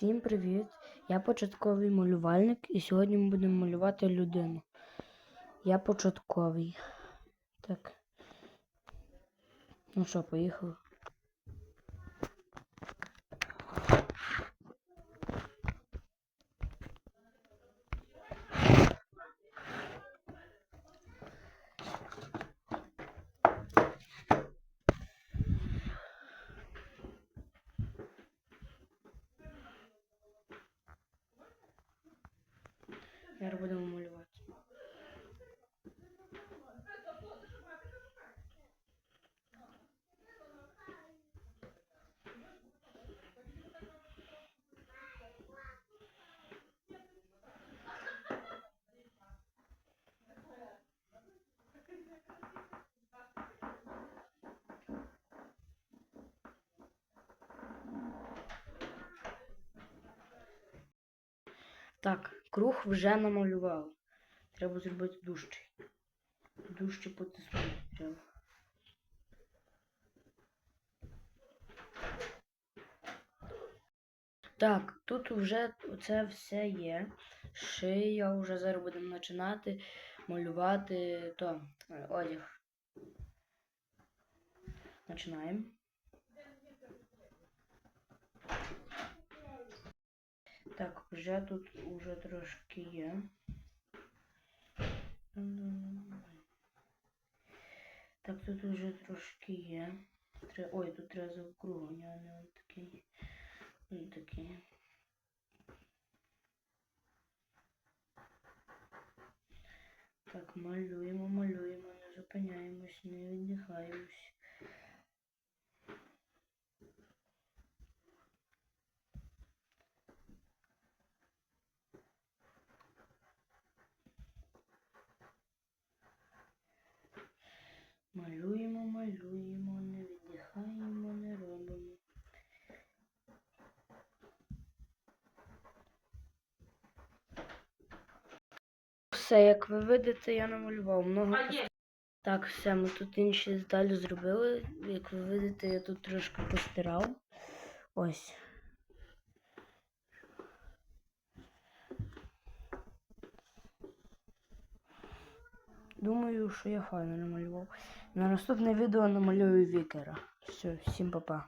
Всім привіт! Я початковий малювальник і сьогодні ми будемо малювати людину. Я початковий. Так. Ну що, поїхали. Зараз будемо малювати. Так, круг вже намалював. Треба зробити дужчий. Дужче потиснути треба. Так, тут вже це все є. Шия вже зараз будемо починати малювати то, одяг. Починаємо. Так, вже тут уже трошки є. Так, тут уже трошки є. Тре- Ой, тут треба заокруглення, а не от такий. Ось такий. Так, малюємо, малюємо, Малюємо, малюємо, не віддихаємо, не робимо. Все, як ви видите, я намалював много. Так, все, ми тут інші деталі зробили. Як ви видите, я тут трошки постирав. Ось. Думаю, що я файно намалював. На наступне відео намалюю вікера. Все, всім па-па.